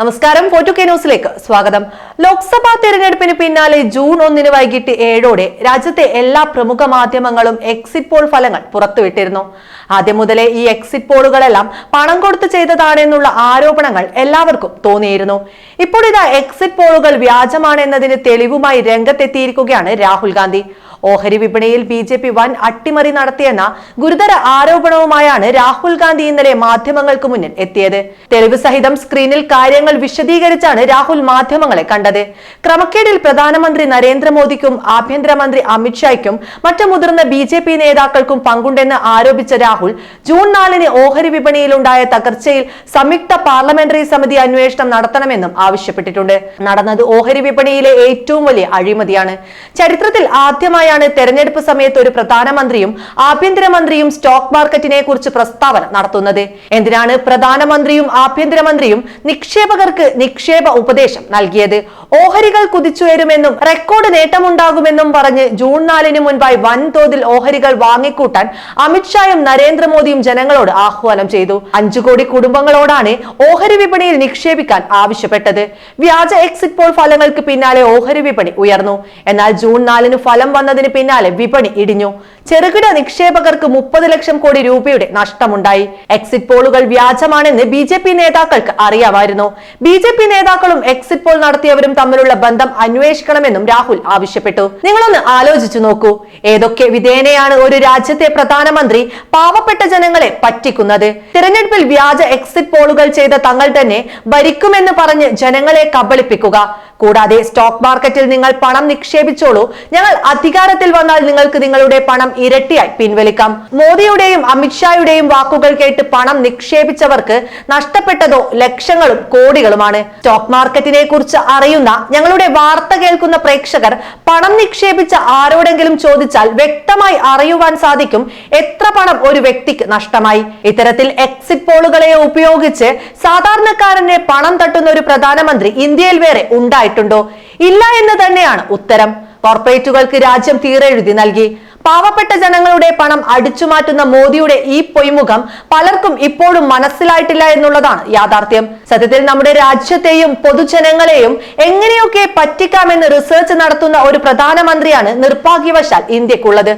നമസ്കാരം ഫോർട്ടു കെ ന്യൂസിലേക്ക് സ്വാഗതം. ലോക്സഭാ തെരഞ്ഞെടുപ്പിന് പിന്നാലെ ജൂൺ ഒന്നിന് വൈകിട്ട് ഏഴോടെ രാജ്യത്തെ എല്ലാ പ്രമുഖ മാധ്യമങ്ങളും എക്സിറ്റ് പോൾ ഫലങ്ങൾ പുറത്തുവിട്ടിരുന്നു. ആദ്യം മുതലേ ഈ എക്സിറ്റ് പോളുകളെല്ലാം പണം കൊടുത്ത് ചെയ്തതാണെന്നുള്ള ആരോപണങ്ങൾ എല്ലാവർക്കും തോന്നിയിരുന്നു. ഇപ്പോൾ ഇതാ എക്സിറ്റ് പോളുകൾ വ്യാജമാണെന്നതിന് തെളിവുമായി രംഗത്തെത്തിയിരിക്കുകയാണ് രാഹുൽ ഗാന്ധി. ഓഹരി വിപണിയിൽ ബി ജെ പി വൻ അട്ടിമറി നടത്തിയെന്ന ഗുരുതര ആരോപണവുമായാണ് രാഹുൽ ഗാന്ധി ഇന്നലെ മാധ്യമങ്ങൾക്ക് മുന്നിൽ എത്തിയത്. തെളിവ് സഹിതം സ്ക്രീനിൽ കാര്യങ്ങൾ വിശദീകരിച്ചാണ് രാഹുൽ മാധ്യമങ്ങളെ കണ്ടത്. ക്രമക്കേടിൽ പ്രധാനമന്ത്രി നരേന്ദ്രമോദിക്കും ആഭ്യന്തരമന്ത്രി അമിത്ഷായ്ക്കും മറ്റു മുതിർന്ന ബി ജെ പി നേതാക്കൾക്കും പങ്കുണ്ടെന്ന് ആരോപിച്ച രാഹുൽ ജൂൺ നാലിന് ഓഹരി വിപണിയിലുണ്ടായ തകർച്ചയിൽ സംയുക്ത പാർലമെന്ററി സമിതി അന്വേഷണം നടത്തണമെന്നും ആവശ്യപ്പെട്ടിട്ടുണ്ട്. നടന്നത് ഓഹരി വിപണിയിലെ ഏറ്റവും വലിയ അഴിമതിയാണ്. ചരിത്രത്തിൽ ആദ്യമായാണ് തെരഞ്ഞെടുപ്പ് സമയത്ത് ഒരു പ്രധാനമന്ത്രിയും ആഭ്യന്തരമന്ത്രിയും സ്റ്റോക്ക് മാർക്കറ്റിനെ കുറിച്ച് പ്രസ്താവന നടത്തുന്നത്. എന്തിനാണ് പ്രധാനമന്ത്രിയും ആഭ്യന്തരമന്ത്രിയും നിക്ഷേപകർക്ക് നിക്ഷേപ ഉപദേശം നൽകിയത്? ഓഹരികൾ കുതിച്ചുയരുമെന്നും റെക്കോർഡ് നേട്ടമുണ്ടാകുമെന്നും പറഞ്ഞ് ജൂൺ നാലിന് മുൻപായി വൻതോതിൽ ഓഹരികൾ വാങ്ങിക്കൂട്ടാൻ അമിത്ഷായും നരേന്ദ്രമോദിയും ജനങ്ങളോട് ആഹ്വാനം ചെയ്തു. അഞ്ചു കോടി കുടുംബങ്ങളോടാണ് ഓഹരി വിപണിയിൽ നിക്ഷേപിക്കാൻ ആവശ്യപ്പെട്ടത്. വ്യാജ എക്സിറ്റ് പോൾ ഫലങ്ങൾക്ക് പിന്നാലെ ഓഹരി വിപണി ഉയർന്നു. എന്നാൽ ജൂൺ നാലിന് ഫലം വന്നതിന് പിന്നാലെ വിപണി ഇടിഞ്ഞു. ചെറുകിട നിക്ഷേപകർക്ക് മുപ്പത് ലക്ഷം കോടി രൂപയുടെ നഷ്ടമുണ്ടായി. എക്സിറ്റ് പോളുകൾ വ്യാജമാണെന്ന് ബി ജെ പി നേതാക്കൾക്ക് അറിയാമായിരുന്നു. ബി ജെ പി നേതാക്കളും എക്സിറ്റ് പോൾ നടത്തിയവരും തമ്മിലുള്ള ബന്ധം അന്വേഷിക്കണമെന്നും രാഹുൽ ആവശ്യപ്പെട്ടു. നിങ്ങളൊന്ന് ആലോചിച്ചു നോക്കൂ. ഏതൊക്കെ വിധേനയാണ് ഒരു രാജ്യത്തെ പ്രധാനമന്ത്രി പാവപ്പെട്ട ജനങ്ങളെ പറ്റിക്കുന്നത്? തിരഞ്ഞെടുപ്പിൽ വ്യാജ എക്സിറ്റ് പോളുകൾ ചെയ്ത തങ്ങൾ തന്നെ ഭരിക്കുമെന്ന് പറഞ്ഞ് ജനങ്ങളെ കബളിപ്പിക്കുക. കൂടാതെ സ്റ്റോക്ക് മാർക്കറ്റിൽ നിങ്ങൾ പണം നിക്ഷേപിച്ചോളൂ. ഞങ്ങൾ അധികാരത്തിൽ വന്നാൽ നിങ്ങൾക്ക് നിങ്ങളുടെ പണം ഇരട്ടിയായി പിൻവലിക്കാം. മോദിയുടെയും അമിത്ഷായുടെയും വാക്കുകൾ കേട്ട് പണം നിക്ഷേപിച്ചവർക്ക് നഷ്ടപ്പെട്ടതോ ലക്ഷങ്ങളും കോടികളുമാണ്. സ്റ്റോക്ക് മാർക്കറ്റിനെ കുറിച്ച് അറിയുന്ന ഞങ്ങളുടെ വാർത്ത കേൾക്കുന്ന പ്രേക്ഷകർ പണം നിക്ഷേപിച്ച ആരോടെങ്കിലും ചോദിച്ചാൽ വ്യക്തമായി അറിയുവാൻ സാധിക്കും എത്ര പണം ഒരു വ്യക്തിക്ക് നഷ്ടമായി. ഇത്തരത്തിൽ എക്സിറ്റ് പോളുകളെ ഉപയോഗിച്ച് സാധാരണക്കാരനെ പണം തട്ടുന്ന ഒരു പ്രധാനമന്ത്രി ഇന്ത്യയിൽ വേറെ ഉണ്ടായിട്ടുണ്ടോ? ഇല്ല എന്ന് തന്നെയാണ് ഉത്തരം. കോർപ്പറേറ്റുകൾക്ക് രാജ്യം തീരെഴുതി നൽകി. പാവപ്പെട്ട ജനങ്ങളുടെ പണം അടിച്ചുമാറ്റുന്ന മോദിയുടെ ഈ പൊയ്മുഖം പലർക്കും ഇപ്പോഴും മനസ്സിലായിട്ടില്ല എന്നുള്ളതാണ് യാഥാർത്ഥ്യം. സത്യത്തിൽ നമ്മുടെ രാജ്യത്തെയും പൊതുജനങ്ങളെയും എങ്ങനെയൊക്കെ പറ്റിക്കാമെന്ന് റിസർച്ച് നടത്തുന്ന ഒരു പ്രധാനമന്ത്രിയാണ് നിർഭാഗ്യവശാൽ ഇന്ത്യക്കുള്ളത്.